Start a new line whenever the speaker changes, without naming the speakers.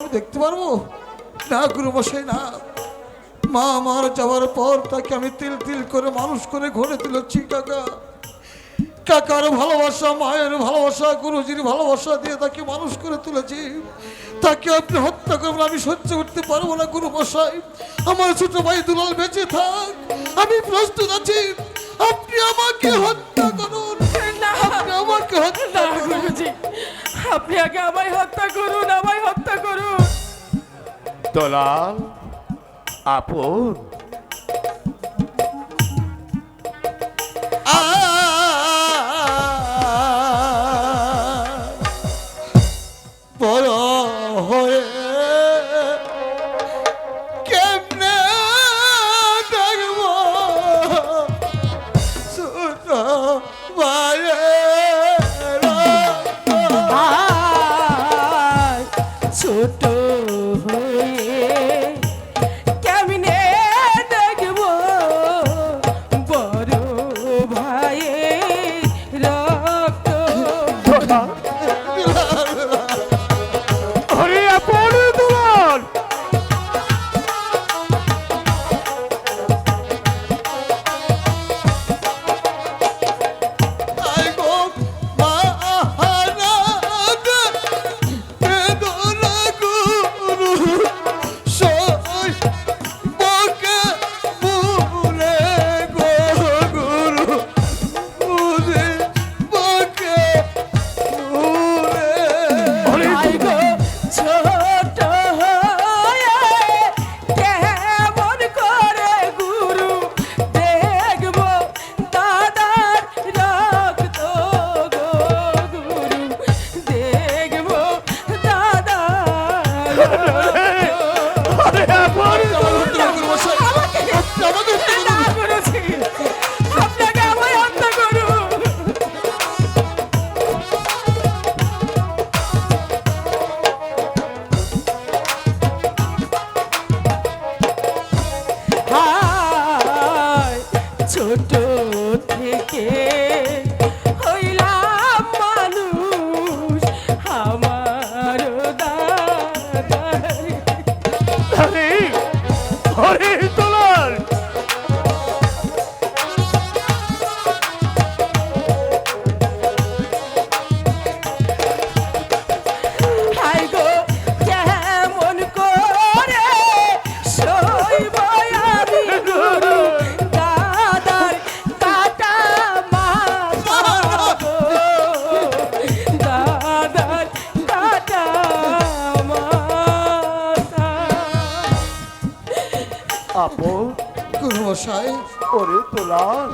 আমি দেখতে পারব? না গুরু বসে না। মা আমার যাওয়ার পর তাকে আমি তিল তিল করে মানুষ করে ঘরে তুলেছি কাকা। কাকার ভালোবাসা মায়ের ভালোবাসা গুরুজির ভালোবাসা দিয়ে তাকে মানুষ করে তুলেছি। তাকে আপনি হত্যা করবেন আমি সহ্য করতে পারব না গুরু মশাই আমার ছোট ভাই দুলাল বেঁচে থাক আমি প্রস্তুত আছি। আপনি আমাকে হত্যা করুন।
না
আপনি আমাকে হত্যা করুন।
আপনি আগে
দলাল আপন।
হয়ে ছোট
ছোট থেকে আমার দাদা
হরে আরে আপন
মশাই
ওরে দলাল